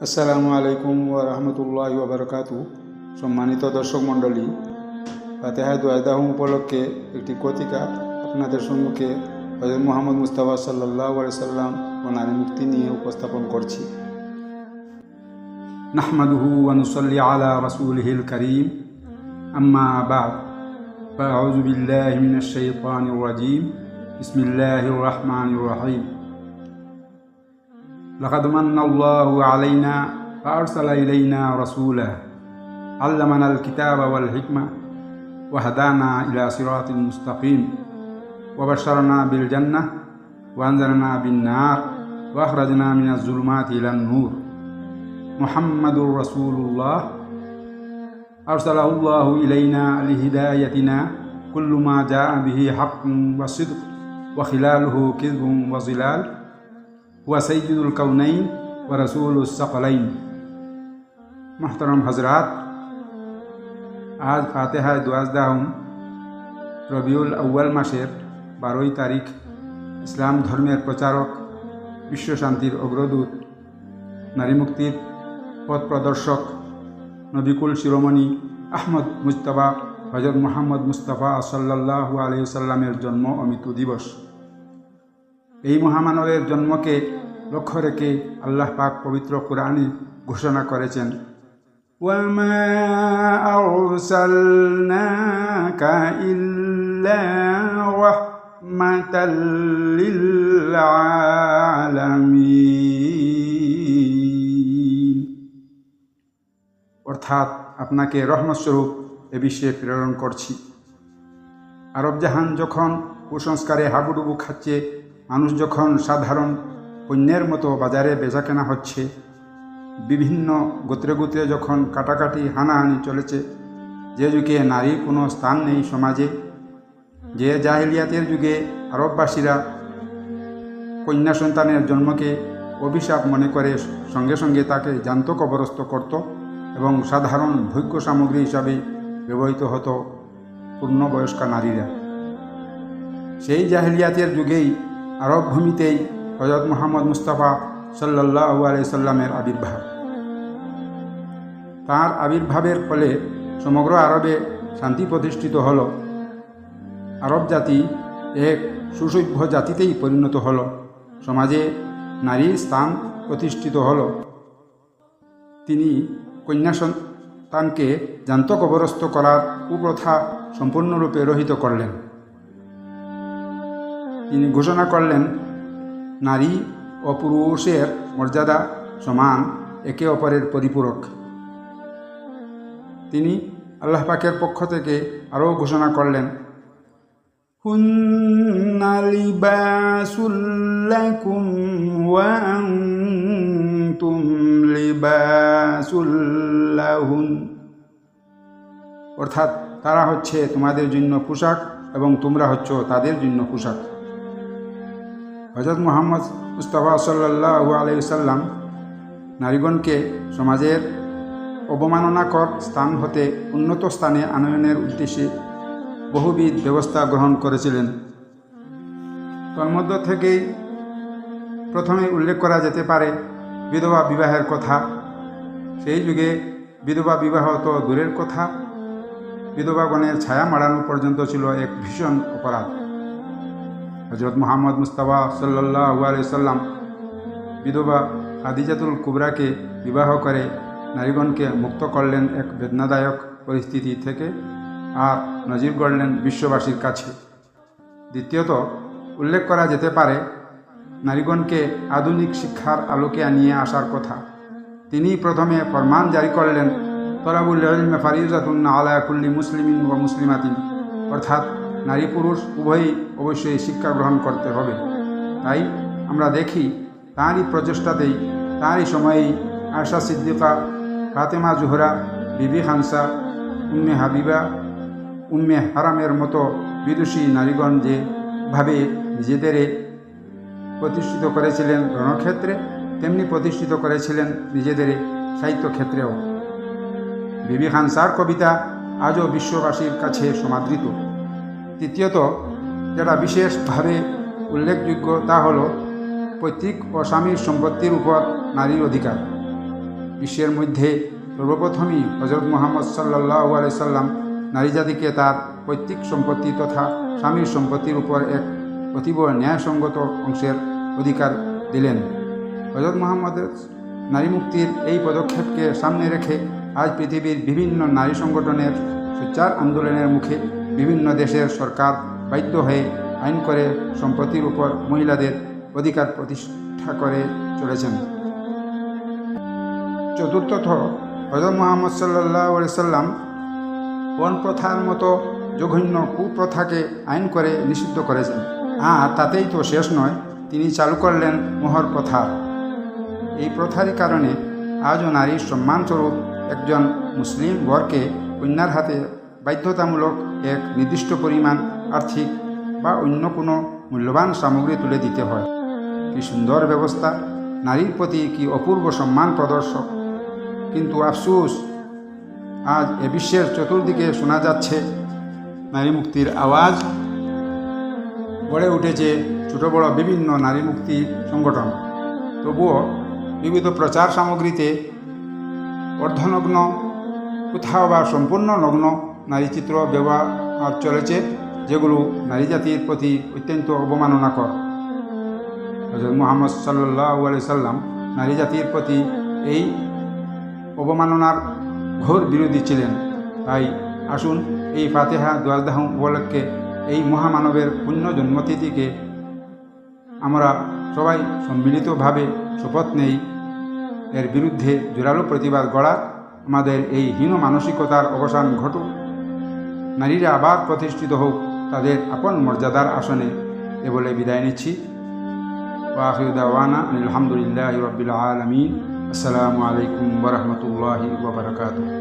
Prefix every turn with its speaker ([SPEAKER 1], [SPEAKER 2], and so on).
[SPEAKER 1] আসসালামু আলাইকুম ওয়া রাহমাতুল্লাহি ওয়া বারাকাতু সম্মানিত দর্শক মণ্ডলী ফাতেহা দোয়াদাহম উপলক্ষে একটি কতিকা আপনাদের সম্মুখে হজরত মোহাম্মদ মুস্তাফা সাল্লাহ সাল্লাম ও নারী মুক্তি নিয়ে উপস্থাপন করছি নাহমাদুহু ওয়া নুসাল্লি আলা রাসূলিহিল কারীম আম্মা বা'দ فأعوذ بالله من الشيطان الرجيم بسم الله الرحمن الرحيم لقد من الله علينا فأرسل إلينا رسولا علمنا الكتاب والحكمة وهدانا إلى صراط مستقيم. وبشرنا بالجنة وأنذرنا بالنار وأخرجنا من الظلمات إلى النور. محمد رسول الله. أرسله الله إلينا لهدايتنا. كل ما جاء به حق وصدق وخلاله كذب وظلال হুয়া সঈদুল কাউনাইন ও রসুলসাকলাইন মোহতরম হজরাত আজ ফাতেহায় দোয়াজদাহম রবিউল আউ্য়াল মাসের বারোই তারিখ ইসলাম ধর্মের প্রচারক বিশ্বশান্তির অগ্রদূত নারী মুক্তির পথ প্রদর্শক নবিকুল শিরোমণি আহমদ মুস্তফা হজর মোহাম্মদ মুস্তফা সাল্লাহ আলহিসাল্লামের জন্ম ও দিবস এই মহামানবের জন্মকে লক্ষ্য রেখে আল্লাহ পাক পবিত্র কোরআনে ঘোষণা করেছেন وما أرسلناك إلا رحمة للعالمين অর্থাৎ আপনাকে রহমতস্বরূপ এ বিশ্বে প্রেরণ করছি আরব জাহান যখন কুসংস্কারে হাবুডুবু খাচ্ছে মানুষ যখন সাধারণ পণ্যের মতো বাজারে বেচাকেনা হচ্ছে, বিভিন্ন গোত্রে গোত্রে যখন কাটাকাটি হানাহানি চলেছে, যে যুগে নারীর কোনো স্থান নেই সমাজে, যে জাহিলিয়াতের যুগে আরববাসীরা কন্যা সন্তানের জন্মকে অভিশাপ মনে করে সঙ্গে সঙ্গে তাকে জান্ত কবরস্থ করত এবং সাধারণ ভোগ্য সামগ্রী হিসাবে ব্যবহৃত হতো পূর্ণবয়স্কা নারীরা। সেই জাহিলিয়াতের যুগেই আরব ভূমিতেই হজরত মোহাম্মদ মুস্তাফা সাল্লাহ আলাইসাল্লামের আবির্ভাব। তার আবির্ভাবের ফলে সমগ্র আরবে শান্তি প্রতিষ্ঠিত হল। আরব জাতি এক সুসভ্য জাতিতেই পরিণত হল। সমাজে নারীর স্থান প্রতিষ্ঠিত হল। তিনি কন্যা সন্তানকে জান্ত কবরস্থ করার কুপ্রথা সম্পূর্ণরূপে রহিত করলেন। তিনি ঘোষণা করলেন, নারী ও পুরুষের মর্যাদা সমান, একে অপরের পরিপূরক। তিনি আল্লাহ পাকের পক্ষ থেকে আরও ঘোষণা করলেন অর্থাৎ তারা হচ্ছে তোমাদের জন্য পোশাক এবং তোমরা হচ্ছ তাদের জন্য পোশাক। হজরত মোহাম্মদ মুস্তফা সাল্লাহু আলাইসাল্লাম নারীগণকে সমাজের অবমাননাকর স্থান হতে উন্নত স্থানে আনয়নের উদ্দেশ্যে বহুবিধ ব্যবস্থা গ্রহণ করেছিলেন। তন্মধ্য থেকেই প্রথমে উল্লেখ করা যেতে পারে বিধবা বিবাহের কথা। সেই যুগে বিধবা বিবাহ তো দূরের কথা। বিধবাগণের ছায়া মাড়ানো পর্যন্ত ছিল এক ভীষণ অপরাধ। হজরত মোহাম্মদ মুস্তাফা সাল্লাহ সাল্লাম বিধবা আদিজাতুল কুবরাকে বিবাহ করে নারীগণকে মুক্ত করলেন এক বেদনাদায়ক পরিস্থিতি থেকে আর নজির গড়লেন বিশ্ববাসীর কাছে। দ্বিতীয়ত, উল্লেখ করা যেতে পারে, নারীগণকে আধুনিক শিক্ষার আলোকে নিয়ে আসার কথা। তিনি প্রথমে ফরমান জারি করলেন, তরাবুল ফারিজাতুন আলায়াকুল্লি মুসলিমিন ও মুসলিমাতিন। অর্থাৎ নারী পুরুষ উভয়ই অবশ্যই শিক্ষা গ্রহণ করতে হবে। তাই আমরা দেখি, তাঁরই প্রচেষ্টাতেই, তাঁরই সময়েই আশা সিদ্দিকা, ফাতেমা জোহরা, বিবি হানসা উম্মে হাবিবা, উম্মে হারামের মতো বিদুষী নারীগণ যেভাবে নিজেদের প্রতিষ্ঠিত করেছিলেন রণক্ষেত্রে, তেমনি প্রতিষ্ঠিত করেছিলেন নিজেদের সাহিত্যক্ষেত্রেও। বিবি হানসার কবিতা আজও বিশ্ববাসীর কাছে সমাদৃত। তৃতীয়ত, যেটা বিশেষভাবে উল্লেখযোগ্য তা হল পৈতৃক ও স্বামীর সম্পত্তির উপর নারীর অধিকার। বিশ্বের মধ্যে সর্বপ্রথমই হজরত মোহাম্মদ সাল্লাহ আলি সাল্লাম নারী জাতিকে তার পৈতৃক সম্পত্তি তথা স্বামীর সম্পত্তির উপর এক অতীব ন্যায়সঙ্গত অংশের অধিকার দিলেন। হজরত মোহাম্মদের নারী মুক্তির এই পদক্ষেপকে সামনে রেখে আজ পৃথিবীর বিভিন্ন নারী সংগঠনের সোচ্চার আন্দোলনের মুখে বিভিন্ন দেশের সরকার বাধ্য হয়ে আইন করে সম্পত্তির উপর মহিলাদের অধিকার প্রতিষ্ঠা করে চলেছেন। চতুর্থত হজরত মোহাম্মদ সাল্লাহ সাল্লাম বন প্রথার মতো জঘন্য কুপ্রথাকে আইন করে নিষিদ্ধ করেছেন। আর তাতেই তো শেষ নয়, তিনি চালু করলেন মোহর প্রথা। এই প্রথারই কারণে আজও নারীর সম্মানস্বরূপ একজন মুসলিম বরকে কন্যার হাতে বাধ্যতামূলক এক নির্দিষ্ট পরিমাণ আর্থিক বা অন্য কোনো মূল্যবান সামগ্রী তুলে দিতে হয়। কি সুন্দর ব্যবস্থা। নারীর প্রতি কি অপূর্ব সম্মান প্রদর্শক। কিন্তু আফসোস, আজ এ বিশ্বের চতুর্দিকে শোনা যাচ্ছে নারী মুক্তির আওয়াজ। গড়ে উঠেছে ছোট বড় বিভিন্ন নারী মুক্তি সংগঠন। তবুও বিবিধ প্রচার সামগ্রীতে অর্ধনগ্ন, কোথাও বা সম্পূর্ণ নগ্ন নারী চিত্র ব্যবহার চলেছে, যেগুলো নারী জাতির প্রতি অত্যন্ত অবমাননাকর। হজরত মোহাম্মদ সাল্লাহ আলি সাল্লাম নারী জাতির প্রতি এই অবমাননার ঘোর বিরোধী ছিলেন। তাই আসুন এই ফাতেহা দোয়াজদাহ উপলক্ষে এই মহামানবের পুণ্য জন্মতিথিকে আমরা সবাই সম্মিলিতভাবে শপথ নেই। এর বিরুদ্ধে জোরালো প্রতিবাদ গড়া আমাদের এই হীন মানসিকতার অবসান ঘটুক। নারীরা আবার প্রতিষ্ঠিত হোক, তাদের আপন মর্যাদার আসনে। এ বলে বিদায় নিচ্ছি। আলহামদুলিল্লাহ রবিল আলমিন। আসসালামু আলাইকুম বরহমতুল্লাহ ওবরাকাতুহ